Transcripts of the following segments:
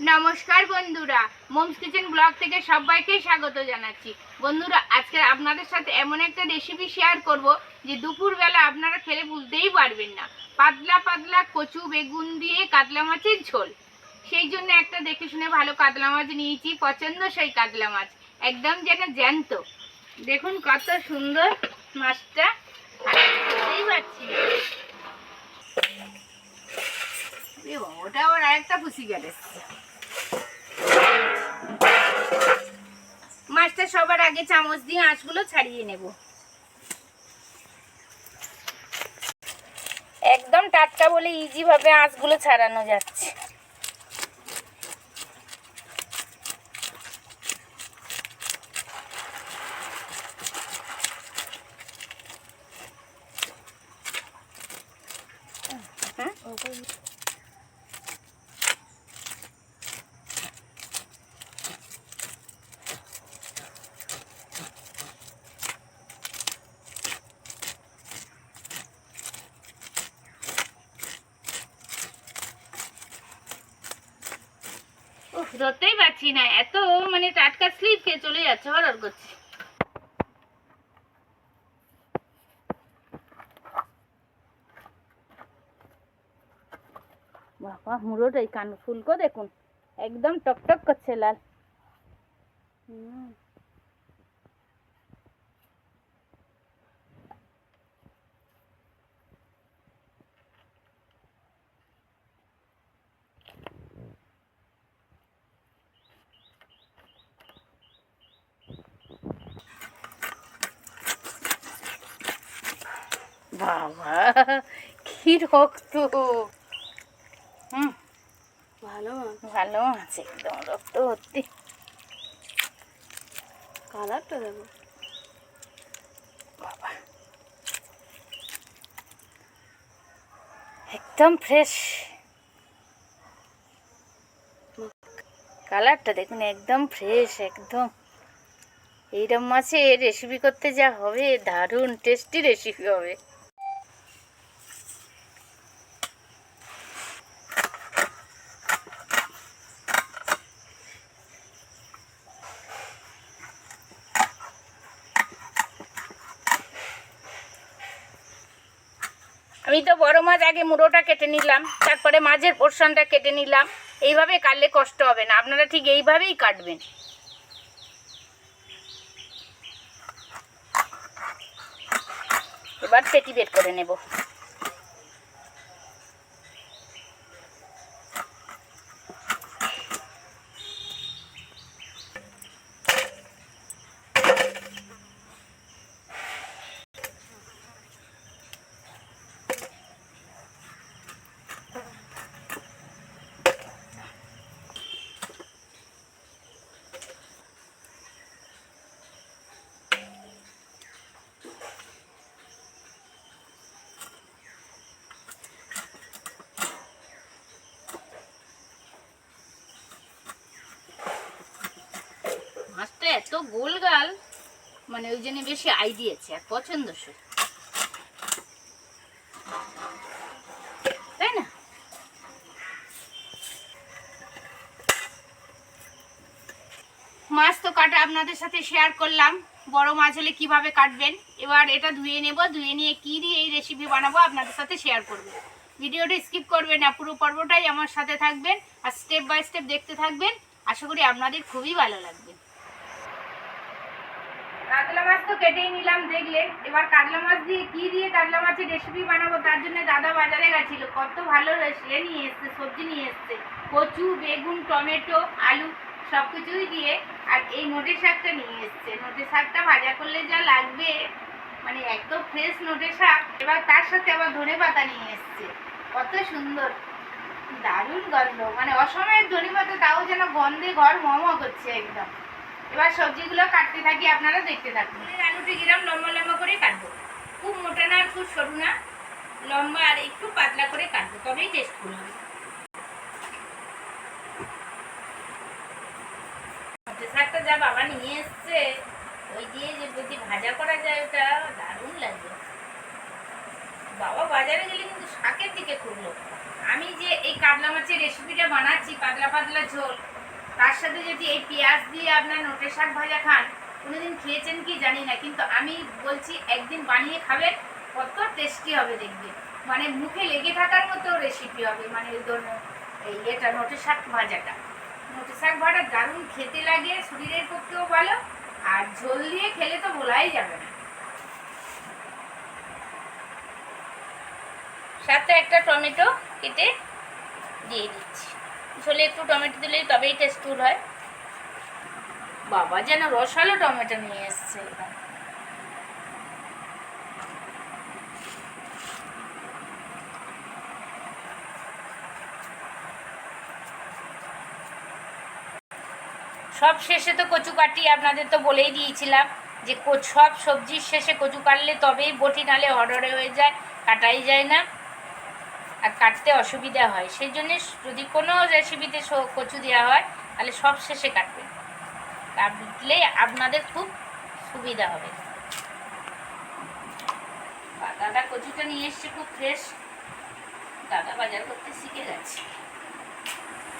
নমস্কার বন্ধুরা, moms kitchen blog থেকে সবাইকে স্বাগত জানাচ্ছি। বন্ধুরা, আজকে আপনাদের সাথে এমন একটা রেসিপি শেয়ার করব যে দুপুরবেলা আপনারা খেলে বুঝতেই পারবেন না। পাতলা পাতলা কচু, বেগুন দিয়ে কাতলা মাছের ঝোল। সেই জন্য একটা দেখে শুনে ভালো কাতলা মাছ নিয়েছি, পছন্দ সেই কাতলা মাছ। একদম যেন জ্যান্ত। দেখুন কত সুন্দর মাছটা। বুঝতেই পারছি ওটা আবার আরেকটা পুষি গেছে মাছটা সবার আগে চামচ দিয়ে আঁচগুলো ছাড়িয়ে নেব একদম টাটকা বলে ইজি ভাবে আঁচগুলো ছাড়ানো যাচ্ছে হুম? ধরতেই পারছি না। এত মানে টাটকা স্লিপ খেয়ে চলে যাচ্ছে হরর করছে। বাবা, মুড়োটাই কান ফুলকো দেখুন। একদম টকটক করছে লাল। হুম। বাবা কি রক্ত হুম ভালো ভালো আছে একদম রক্ত ভর্তি। কালারটা দেখো। বাবা একদম ফ্রেশ কালারটা দেখুন একদম ফ্রেশ একদম। এইরকম মাছের রেসিপি করতে যা হবে দারুণ টেস্টি রেসিপি হবে। আমি তো বড় মাছ আগে মুড়োটা কেটে নিলাম, তারপরে মাঝের পোর্শনটা কেটে নিলাম। এইভাবে কাটলে কষ্ট হবে না, আপনারা ঠিক এইভাবেই কাটবেন। এবার পেটি বের করে নেব মাছটা এত গোলগাল মানে ওই জন্য বেশি আই দিয়েছে, আর পছন্দসই তাই না? মাছ তো কাটা আপনাদের সাথে শেয়ার করলাম। বড় মাছ হলে কীভাবে কাটবেন? এবার এটা ধুয়ে নেব, ধুয়ে নিয়ে কি দিয়ে এই রেসিপি বানাবো আপনাদের সাথে শেয়ার করব। ভিডিওটা স্কিপ করবেন না, পুরো পর্বটাই আমার সাথে থাকবেন, আর স্টেপ বাই স্টেপ দেখতে থাকবেন। আশা করি আপনাদের খুবই ভালো লাগবে। কাতলা মাছ তো কেটেই নিলাম, দেখলে। এবার কাতলা মাছ দিয়ে কি দিয়ে কাতলা মাছের রেসিপি বানাবো, তার জন্য দাদা বাজারে গেছিল। কত ভালো এ নিয়ে এসছে, সবজি নিয়ে এসছে। কচু, বেগুন, টমেটো, আলু সব কিছুই দিয়ে আর এই নোটের শাকটা নিয়ে এসছে। নোটের শাকটা ভাজা করলে যা লাগবে মানে একদম ফ্রেশ নোটের শাক, এবার তার সাথে আবার ধনে পাতা নিয়ে এসছে। কত সুন্দর, দারুণ গন্ধ। মানে অসময়ের ধনে পাতা, তাও যেন গন্ধে ঘর মম করছে একদম। এবার সবজিগুলো কাটতে থাকি, আপনারা দেখতে থাকুন। আলুটি গিরাম লম্বা লম্বা করে কাটবো। খুব মোটা না, আর খুব সরু না। লম্বা আর একটু পাতলা করে কাটবো, তবেই টেস্টফুল হবে। শাকটা যা বাবা নিয়ে এসছে, ওই দিয়ে যে যদি ভাজা করা যায় ওটা, দারুণ লাগবে বাবা বাজারে গেলে কিন্তু শাকের দিকে খুব লোক আমি যে এই কাতলা মাছের রেসিপিটা বানাচ্ছি, পাতলা পাতলা ঝোল তার সাথে যদি এই পেঁয়াজ দিয়ে আপনার নোটে শাক ভাজা খান, কোনোদিন খেয়েছেন কি জানি না, কিন্তু আমি বলছি একদিন বানিয়ে খাবেন, কত টেস্টি হবে দেখবে মানে মুখে লেগে থাকার মতো রেসিপি হবে মানে ওই ধরুন এই এটা নোটে শাক ভাজাটা। নোটে শাক ভাজা দারুণ খেতে লাগে, শরীরের পক্ষেও ভালো, আর ঝোল দিয়ে খেলে তো বলাই যাবে না। সাথে একটা টমেটো কেটে দিয়ে দিচ্ছি। ঝোলে একটু টমেটো দিলেই তবেই টেস্টফুল হয়। বাবা যেন রসালো টমেটো নিয়ে এসছে। সব শেষে তো কচু কাটি আপনাদের তো বলেই দিয়েছিলাম যে সব সবজির শেষে কচু কাটলে তবেই বটি নালে অর্ডারে হয়ে যায়, কাটাই যায় না। আর কাটতে অসুবিধা হয়। সেই জন্য যদি কোনো রেসিপিতে কচু দেওয়া হয়, তাহলে সব শেষে কাটবেন কাটলে আপনাদের খুব সুবিধা হবে। দাদা কচুটা নিয়ে এসছে খুব ফ্রেশ দাদা বাজার করতে শিখে গেছে।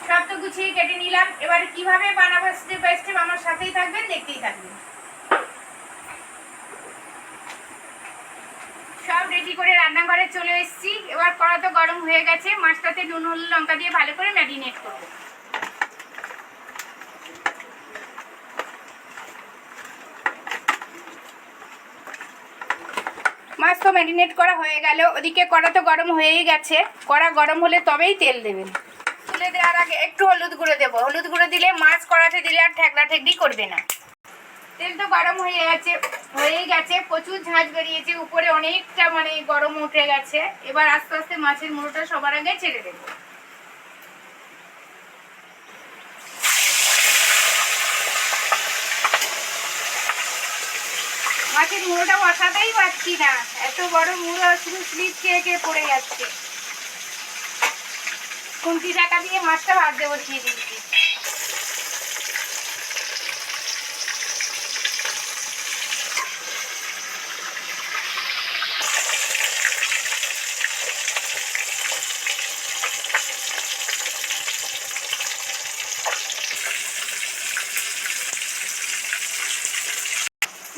সব তো গুছিয়ে কেটে নিলাম। এবার কীভাবে বানাবো স্টেপ বাই স্টেপ আমার সাথেই থাকবেন, দেখতেই থাকবেন সব রেডি করে রান্নাঘরে চলে এসেছি। এবার কড়া তো গরম হয়ে গেছে, মাছটাতে নুন, হলুদ, লঙ্কা দিয়ে ভালো করে ম্যারিনেট করব। মাছ তো ম্যারিনেট করা হয়ে গেল, ওদিকে কড়া তো গরম হয়েই গেছে। কড়া গরম হলে তবেই তেল দেবেন। তুলে দেওয়ার আগে একটু হলুদ গুঁড়ো দেবো। হলুদ গুঁড়ো দিলে মাছ কড়াতে দিলে আর ঠেকলা ঠেকলি করবে না। তেল তো গরম হয়ে গেছে হয়েই গেছে, প্রচুর ঝাঁজ বেরিয়েছে, উপরে অনেকটা মানে গরম উঠে গেছে। এবার আস্তে আস্তে মাছের মুড়োটা সবার আগে ছেড়ে দেবো। মাছের মুড়োটা বসাতেই পারছি না। এত বড় মুড়ো, শুধু স্লিপ খেয়ে খেয়ে পড়ে যাচ্ছে। খুন্তি টাকা দিয়ে মাছটা ভাজতে বসিয়ে দিচ্ছি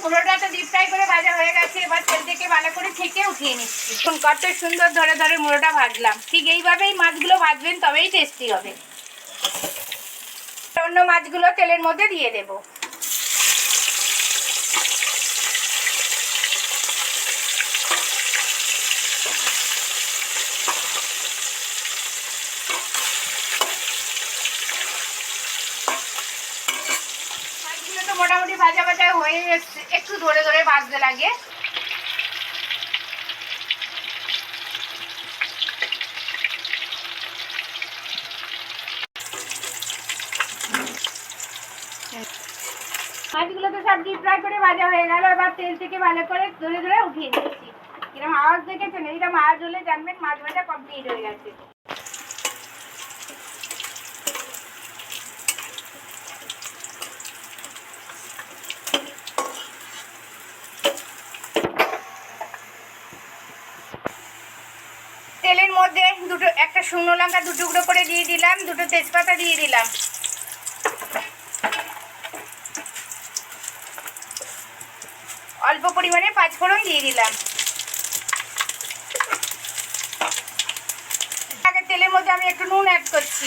মুড়োটা তো ডিপ ফ্রাই করে গেছে এবার তেল থেকে ভালো করে ছেঁকে উঠিয়ে নিচ্ছি। এখন কত সুন্দর ধরে ধরে মুড়োটা ভাজলাম। ঠিক এইভাবেই মাছগুলো ভাজবেন, তবেই টেস্টি হবে। অন্য মাছগুলো তেলের মধ্যে দিয়ে দেব। মোটামুটি ভাজা ভাজা হয়ে একটু ধরে ধরে ভাজতে লাগে। মাছগুলো তো সব ডিপ ফ্রাই করে ভাজা হয়ে গেল, এবার তেল থেকে ভালো করে ধরে ধরে উঠিয়ে নিচ্ছি। এরকম আওয়াজ দেখেছেন? এইরকম আওয়াজ হলে জানবেন মাছ ভাজা কমপ্লিট হয়ে গেছে। তেলের মধ্যে দুটো, একটা শুকনো লঙ্কা দু টুকরো করে দিয়ে দিলাম, দুটো তেজপাতা দিয়ে দিলাম। অল্প পরিমাণে পাঁচফোড়ন দিয়ে দিলাম। আগে তেলের মধ্যে আমি একটু নুন অ্যাড করছি।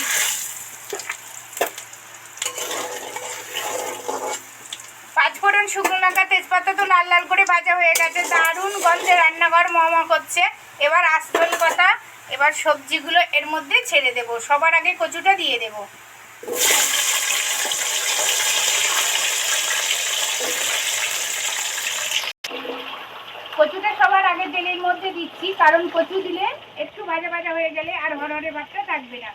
পাঁচফোড়ন শুকনো লঙ্কা, তেজপাতা তো লাল লাল করে ভাজা হয়ে গেছে, দারুণ গন্ধে রান্নাঘর মমা করছে। এবার আসল কথা, এবার সবজিগুলো এর মধ্যে ছেড়ে দেব। সবার আগে কচুটা দিয়ে দেব কচুটা সবার আগে তেলের মধ্যে দিচ্ছি, কারণ কচু দিলে একটু ভাজা ভাজা হয়ে গেলে আর হরহরে ভাতটা থাকবে না।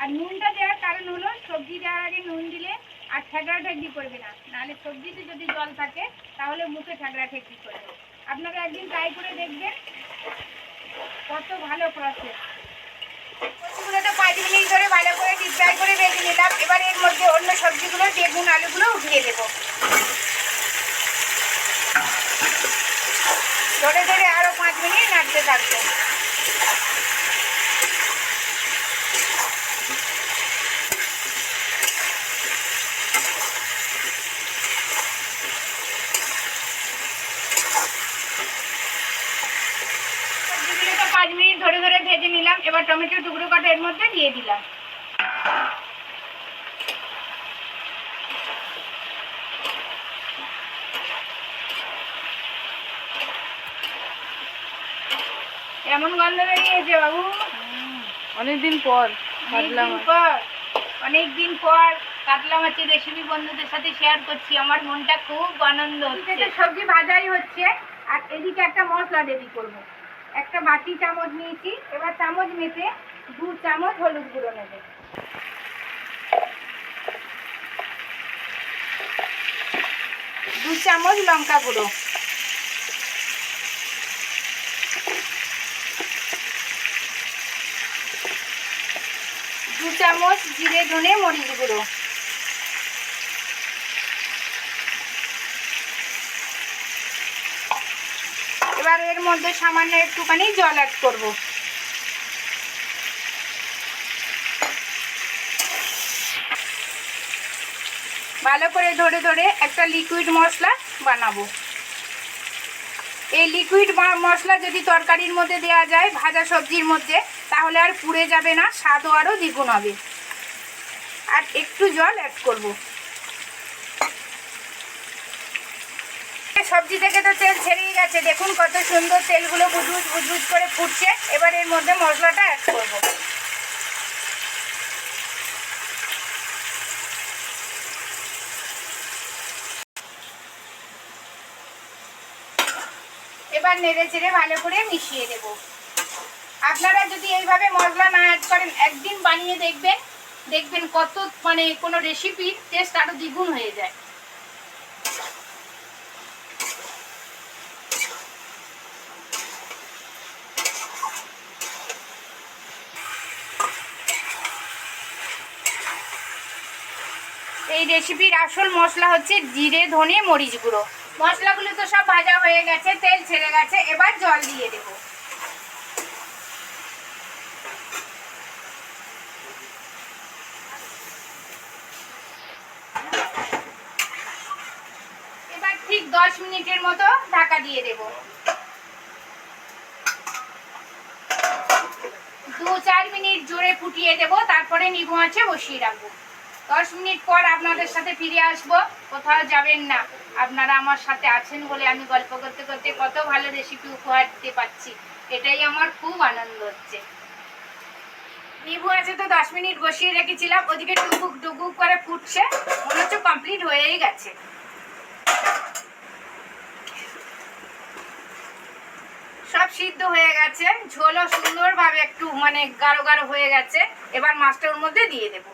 আর নুনটা দেওয়ার কারণ হলো, সবজি দেওয়ার আগে নুন দিলে আর ঠেকড়া ঠেকড়ি করবে না। নাহলে সবজিতে যদি জল থাকে, তাহলে মুখে ঠেকড়া ঠেকড়ি করবে। আপনারা একদিন ট্রাই করে দেখবেন কত ভালো প্রসেস কচুগুলো তো পাঁচ মিনিট ধরে ভালো করে করে নিলাম। এবার এর মধ্যে অন্য সবজিগুলো, বেগুন আলুগুলো উঠিয়ে দেবো। ধরে ধরে আরও পাঁচ মিনিট ফুটতে থাকবে। পাঁচ মিনিট ধরে ধরে ভেজে নিলাম, এবার টমেটো টুকরো কাটা এর মধ্যে দিয়ে দিলাম। এমন গন্ধ বেরিয়েছে বাবু? অনেকদিন পর কাতলা পর অনেকদিন পর কাতলা মাছের রেসিপি বন্ধুদের সাথে শেয়ার করছি। আমার মনটা খুব আনন্দ হচ্ছে। সবজি ভাজাই হচ্ছে। আর এদিকে একটা মশলা রেডি করব। একটা বাটি চামচ নিয়েছি। এবার চামচ মেপে দু চামচ হলুদ গুঁড়ো নেবে। দু চামচ লঙ্কা গুঁড়ো। চামচ জিরে, ধনে, মরিচ গুঁড়ো। এবার এর মধ্যে সামান্য একটুখানি জল অ্যাড করব। ভালো করে ধরে ধরে একটা লিকুইড মশলা বানাবো। এই লিকুইড মশলা যদি তরকারির মধ্যে দেওয়া যায়, ভাজা সবজির মধ্যে তাহলে আর পুড়ে যাবে না, স্বাদও আরও দ্বিগুণ হবে। আর একটু জল অ্যাড করব। সবজি থেকে তো তেল ছেড়েই গেছে, দেখুন কত সুন্দর তেলগুলো বুজবুজ বুজবুজ করে ফুটছে। এবার এর মধ্যে মশলাটা অ্যাড করব। এবার নেড়ে চেড়ে ভালো করে মিশিয়ে দেব আপনারা যদি এইভাবে মশলা না অ্যাড করেন, একদিন বানিয়ে দেখবেন দেখবেন কত মানে কোনো রেসিপির টেস্ট আরও দ্বিগুণ হয়ে যায়। এই রেসিপির আসল মশলা হচ্ছে জিরে, ধনে, মরিচ গুঁড়ো। মশলাগুলো তো সব ভাজা হয়ে গেছে, তেল ছেড়ে গেছে, এবার জল দিয়ে দেব এবার ঠিক দশ মিনিটের মতো ঢাকা দিয়ে দেব। দু চার মিনিট জোরে ফুটিয়ে দেব, তারপরে নিভু আছে বসিয়ে রাখব। দশ মিনিট পর আপনাদের সাথে ফিরে আসব, কোথাও যাবেন না। আপনারা আমার সাথে আছেন বলে আমি গল্প করতে করতে কত ভালো রেসিপি উপহার দিতে পারছি, এটাই আমার খুব আনন্দ হচ্ছে। নিবু আছে তো দশ মিনিট বসিয়ে রেখেছিলাম, ওদিকে টুকুক টুকুক করে ফুটছে, মনে হচ্ছে কমপ্লিট হয়েই গেছে সব সিদ্ধ হয়ে গেছে। ঝোলও সুন্দরভাবে একটু মানে গাঢ় গাঢ় হয়ে গেছে। এবার মাছটা ওর মধ্যে দিয়ে দেবো।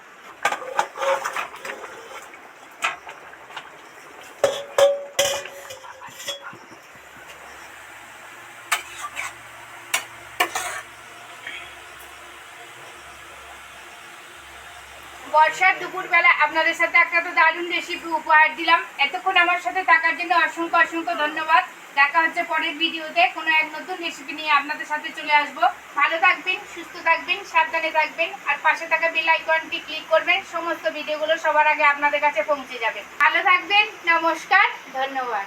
বর্ষার দুপুরবেলা আপনাদের সাথে একটা তো দারুণ রেসিপি উপহার দিলাম। এতক্ষণ আমার সাথে থাকার জন্য অসংখ্য অসংখ্য ধন্যবাদ। দেখা হচ্ছে পরের ভিডিওতে। কোনো এক নতুন রেসিপি নিয়ে আপনাদের সাথে চলে আসব। ভালো থাকবেন, সুস্থ থাকবেন, সাবধানে থাকবেন, আর পাশে থাকা বেল আইকনটি ক্লিক করবেন। সমস্ত ভিডিওগুলো সবার আগে আপনাদের কাছে পৌঁছে যাবে। ভালো থাকবেন, নমস্কার, ধন্যবাদ।